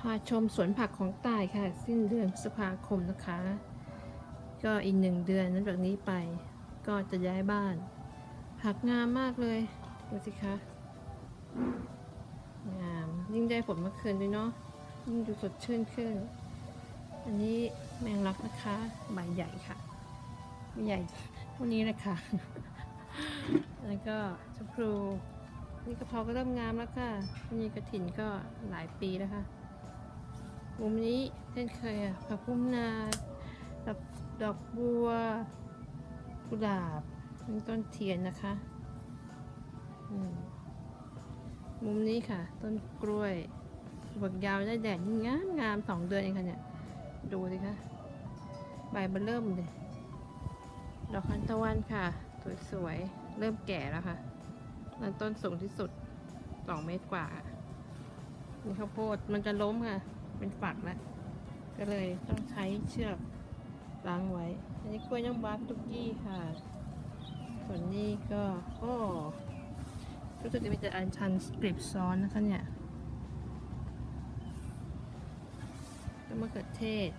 พาชมสวนผักของตายค่ะ สิ้นเดือนพฤษภาคมนะคะ ก็อีกหนึ่งเดือนนั้นจากนี้ไป ก็จะย้ายบ้าน ผักงามมากเลย ดูสิคะ งาม ยิ่งได้ฝนเมื่อคืนด้วยเนาะ ยิ่งดูสดชื่นขึ้น อันนี้แมงลักนะคะ ใบใหญ่ค่ะ ใหญ่เท่านี้เลยค่ะแล้วก็ชะพลูนี่กะเพราก็เริ่มงามแล้วค่ะ นี่กระถินก็หลายปีแล้วค่ะ มุมนี้เช่นเคยอะผักพุ่มนาดอกดอกบัว กุหลาบนี่ต้นเทียนนะคะอืมมุมนี้ค่ะ ต้นกล้วยบวกยาวได้แดดยิ่งงามงามสองเดือนเองค่ะเนี่ย ดูสิคะใบมันเริ่มเลย ดอกคันตะวันค่ะ สวยๆ เริ่มแก่แล้วค่ะนั่นต้นสูงที่สุดสองเมตรกว่านี่ข้าวโพดมันจะล้มค่ะ เป็นฝักแล้วก็เลยต้องใช้เชือกล้างไว้ อันนี้กล้วยน้ำว้าตุกกี้ค่ะ ส่วนนี้ก็โอ้รู้สึกจะเป็นแต่อันชันสกริปซ้อนนะคะเนี่ยก็มะเขือเทศ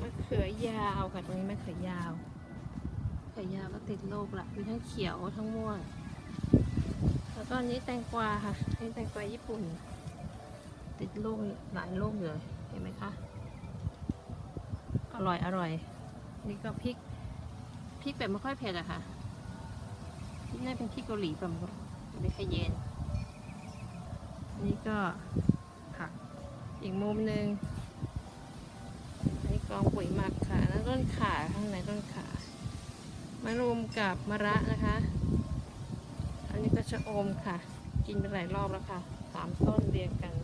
มะเขือยาวค่ะตรงนี้มะเขือยาวไข่ยาวก็ติดโรคละมีทั้งเขียวทั้งม่วง แล้วก็อันนี้แตงกวาค่ะนี่แตงกวาญี่ปุ่น ติดโรคหลายโรคเลยเห็นไหมคะ อร่อยอร่อย นี่ก็พริกพริกแบบไม่ค่อยเผ็ดอะค่ะนี่เป็นพริกเกาหลีแบบไม่ค่อยเย็น นี่ก็ผักอีกมุมหนึ่งอันนี้กองปุ๋ยหมักค่ะแล้วต้นขาข้างในต้นขามะรุมกับมะระนะคะ อันนี้ก็ชะอมค่ะ กินไปหลายรอบแล้วค่ะสามต้นเรียงกัน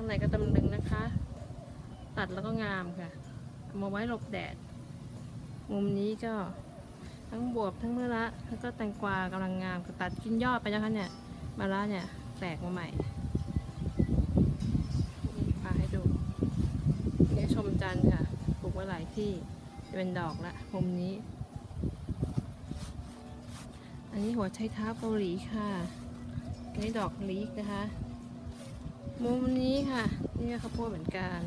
ข้างในก็ตำลึงนะคะ ตัดแล้วก็งามค่ะเอามาไว้หลบแดด มุมนี้ก็ทั้งบวบทั้งมะระแล้วก็แตงกวากำลังงามก็ตัดกินยอดไปนะคะเนี่ยมะระเนี่ยแตกมาใหม่พาให้ดูนี่ชมจันทร์ค่ะปลูกไว้หลายที่จะเป็นดอกละมุมนี้ อันนี้หัวไชเท้าเกาหลีค่ะอันนี้ดอกลีกนะคะ มุมนี้ค่ะ นี่ข้าวโพดเหมือนกัน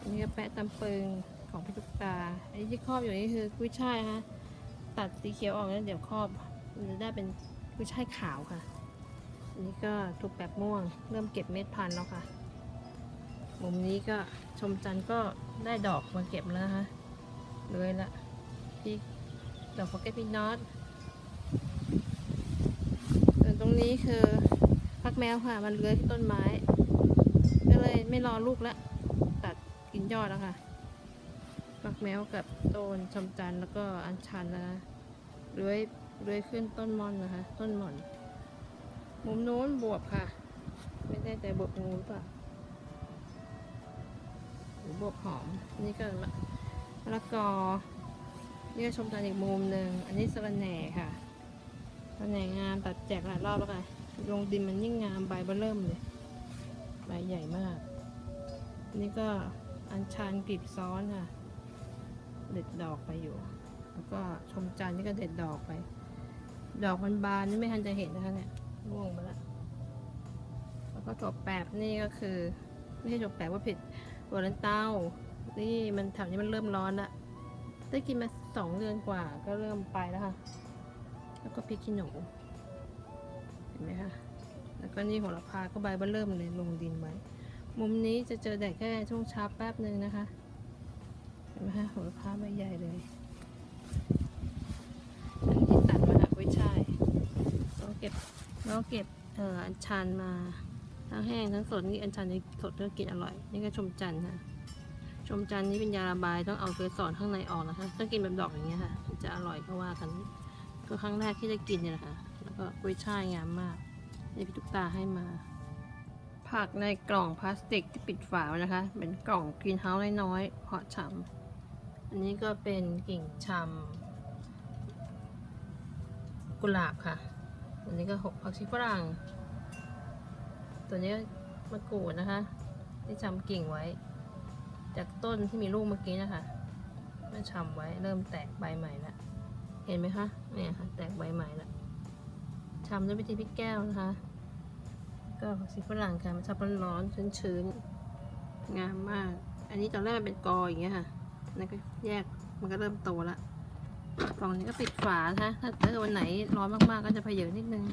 อันนี้ก็แปะตำปึงของพี่ตุ๊กตาไอ้ที่ครอบอยู่นี่คือกุ้ยช่ายนะคะตัดสีเขียวออกแล้วเดี๋ยวครอบมันจะได้เป็นกุ้ยช่ายขาวค่ะอันนี้ก็ทุกแบบม่วง เริ่มเก็บเม็ดพันธุ์แล้วค่ะ มุมนี้ก็ชมจันทร์ก็ได้ดอกมาเก็บแล้วนะคะเลยละพี่ดอกโฟเกตพี่น็อตส่วนตรงนี้คือ พักแมวค่ะ มันเลื้อยที่ต้นไม้ ก็เลยไม่รอลูกแล้ว ตัดกินยอดแล้วค่ะพักแมวกับต้นชมจันทร์แล้วก็อัญชันนะเลื้อยเลื้อยขึ้นต้นมอนนะคะ ต้นหมอน มุมโน้นบวบค่ะ ไม่แน่ใจบวบงูหรือเปล่าหรือบวบหอม นี่ก็มะมะละกอนี่ก็ชมจันทร์อีกมุมหนึ่ง อันนี้สะระแหน่ค่ะสะระแหน่งามตัดแจกหลายรอบแล้วค่ะ ลงดินมันยิ่งงามใบเบอเริ่มเลยใบใหญ่มาก นี่ก็อัญชันกลีบซ้อนค่ะ เด็ดดอกไปอยู่ แล้วก็ชมจันทร์นี่ก็เด็ดดอกไป ดอกมันบานนี่ไม่ทันจะเห็นนะคะเนี่ยร่วงไปแล้วแล้วก็ถั่วแปบนี่ก็คือ ไม่ใช่ถั่วแปบว่าผิดหัวลันเต้า นี่มันแถวนี้มันเริ่มร้อนละได้กินมาสองเดือนกว่าก็เริ่มไปแล้วค่ะ แล้วก็พริกขี้หนู เห็นไหมคะแล้วก็นี่โหระพาก็ใบเบอเริ่มเลยลงดินไว้ มุมนี้จะเจอแดดแค่ช่วงเช้าแป๊บหนึ่งนะคะ เห็นไหมคะโหระพาใบใหญ่เลยอันที่ตัดมาค่ะกุ้ยช่ายเราเก็บเราเก็บเอ่ออัญชันมาทั้งแห้งทั้งสดนี่อัญชันนี่สดก็กินอร่อย นี่ก็ชมจันทร์ค่ะชมจันทร์นี่เป็นยาระบายต้องเอาเกสรข้างในออกนะคะต้องกินแบบดอกอย่างเงี้ยค่ะจะอร่อยก็ว่ากันก็ครั้งแรกที่ได้กินเนี่ยแหละค่ะ แล้วก็กุ้ยช่ายงามมากนี่พี่ตุ๊กตาให้มา ผักในกล่องพลาสติกที่ปิดฝาไว้นะคะ เป็นกล่องกรีนเฮาส์น้อยๆเพาะชำอันนี้ก็เป็นกิ่งชำกุหลาบค่ะ อันนี้ก็หกผักชีฝรั่ง ตัวนี้มะกรูดนะคะ ที่ชำกิ่งไว้ จากต้นที่มีลูกเมื่อกี้นะคะมาชำไว้เริ่มแตกใบใหม่ล้วเห็นไหมคะ เนี่ยค่ะ แตกใบใหม่ล้ว ชำด้วยวิธีพริกแก้วนะคะ ก็สีฝรั่งค่ะ มันชอบร้อนๆชื้นๆ งามมาก อันนี้ตอนแรกมันเป็นกออย่างเงี้ยค่ะนั่นก็แยก มันก็เริ่มโตละกล่องนี้ก็ปิดฝานะคะถ้าถ้าวันไหนร้อนมากๆ ก็จะเพเยอะนิดนึง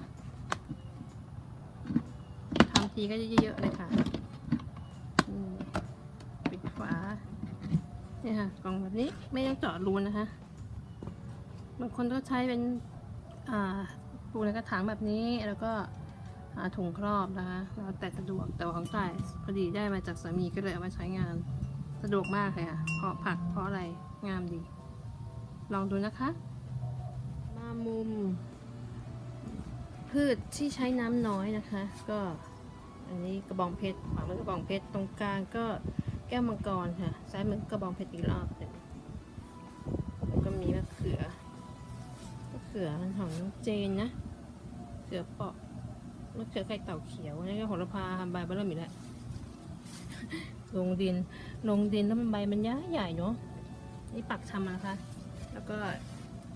ทำทีก็จะเยอะๆเลยค่ะปิดฝาเนี่ยค่ะ กล่องแบบนี้ไม่ต้องเจาะรูนะคะ บางคนก็ใช้เป็นอ่า ปลูกในกระถางแบบนี้แล้วก็หาถุงครอบนะคะแล้วแต่สะดวกแต่วาของต่ายพอดีได้มาจากสามีก็เลยเอามาใช้งาน สะดวกมากเลยค่ะเพราะผักเพราะอะไรงามดี ลองดูนะคะ มามุม พืชที่ใช้น้ำน้อยนะคะ ก็อันนี้กระบองเพชรฝังด้วยกระบองเพชรตรงกลางก็แก้วมังกรค่ะซ้ายมือกระบองเพชรอีกรอบหนึ่งแล้วก็มีมะเขือ เขือมันของเจนนะ เขือเปาะมะเขือไข่เต่าเขียวนี่ก็โหระพาใบบอร์เริ่มอีกแล้วลงดิน ลงดินแล้วมันใบมันย้าใหญ่เนาะ นี่ปักชำนะคะ แล้วก็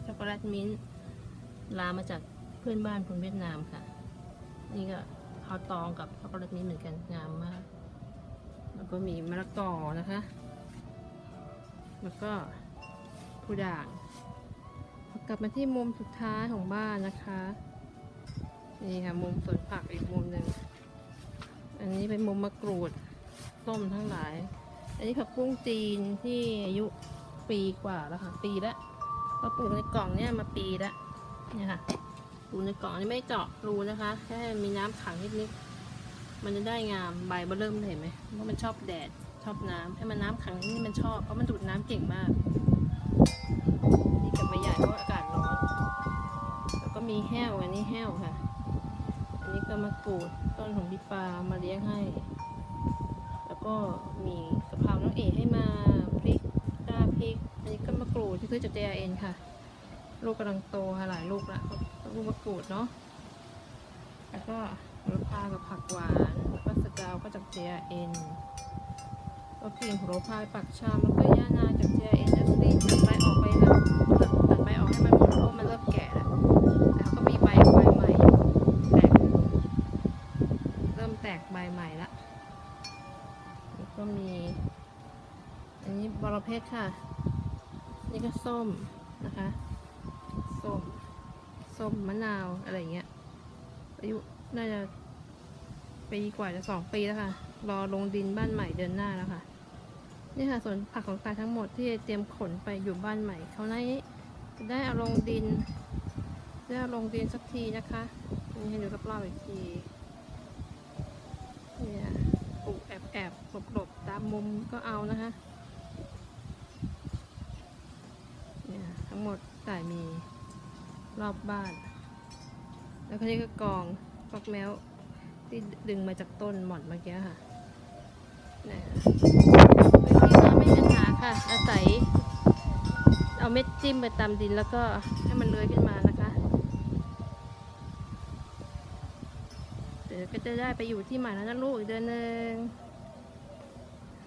ช็อกโกแลตมิ้นท์ลามาจากเพื่อนบ้านคนเวียดนามค่ะ นี่ก็ข้าตองกับช็อกโกแลตมิ้นท์เหมือนกันงามมาก แล้วก็มีมะละกอนะคะ แล้วก็ผู้ด่าง กลับมาที่มุมสุดท้ายของบ้านนะคะ นี่ค่ะมุมสวนผักอีกมุมหนึ่ง อันนี้เป็นมุมมะกรูดส้มทั้งหลาย อันนี้ผักบุ้งจีนที่อายุปีกว่าแล้วค่ะ ปีละก็ปลูกในกล่องเนี่ยมาปีละเนี่ยค่ะปลูกในกล่องนนี้ไม่เจาะรูนะคะแค่มีน้ำขังนิดๆมันจะได้งามใบเบอร์เริ่มเลยเห็นไหมเพราะมันชอบแดดชอบน้ำให้มันน้ำขังนี่มันชอบเพราะมันดูดน้ำเก่งมาก นี่กับใบใหญ่เพราะว่าอากาศร้อน แล้วก็มีแห้วอันนี้แห้วค่ะ อันนี้ก็มะกรูดต้นของดิปามาเลี้ยงให้ แล้วก็มีกะเพราน้องเอให้มาพริกดาพริก อันนี้ก็มะกรูดที่ซื้อจาก JRN ค่ะ ลูกกำลังโตค่ะหลายลูกละลูกมะกรูดเนาะ แล้วก็โหระพากับผักหวานแล้วก็สะเดาวก็จาก JRN ก็กลิ่นโหระพาปักชามแล้วก็ย่านาจาก JRN แล้วรีบตัดใบออกไปค่ะตัดตัดใบออกให้มันหมดเพราะมันเริ่มแก่แล้วแล้วก็มีใบใบใหม่อยู่แตกเริ่มแตกใบใหม่ละแล้วก็มี อันนี้บอระเพ็ดค่ะ นี่ก็ส้มนะคะ ส้ม ส้มมะนาวอะไรอย่างเงี้ย อายุน่าจะปีกว่าจะสองปีแล้วค่ะ รอลงดินบ้านใหม่เดือนหน้าแล้วค่ะ นี่ค่ะส่วนผักของกายทั้งหมดที่เตรียมขนไปอยู่บ้านใหม่เขาวหนี้จะได้เอาลงดินได้เอาลงดินสักทีนะคะนี่ให้ดูรอบๆอีกทีเนี่ยปลูกแอบๆหลบๆตามมุมก็เอานะคะเนี่ยทั้งหมดแต่มีร อบบ้าน แล้วก็นี่ก็กองฟักแมวที่ดึงมาจากต้นหม่อนเมื่อกี้ค่ะนะไม่มีปัญหาค่ะ อาศัย เอาเม็ดจิ้มไปตามดินแล้วก็ให้มันเลื้อยขึ้นมานะคะ เดี๋ยวก็จะได้ไปอยู่ที่ใหม่แล้วนะลูกอีกเดือนหนึ่ง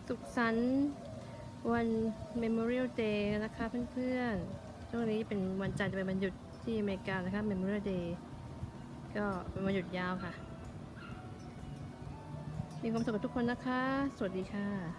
สุขสันต์วัน Memorial Day นะคะเพื่อนๆ ช่วงนี้เป็นวันจันทร์จะเป็นวันหยุด ที่อเมริกานะคะ Memorial Day ก็เป็นวันหยุดยาวค่ะ มีความสุขกับทุกคนนะคะ สวัสดีค่ะ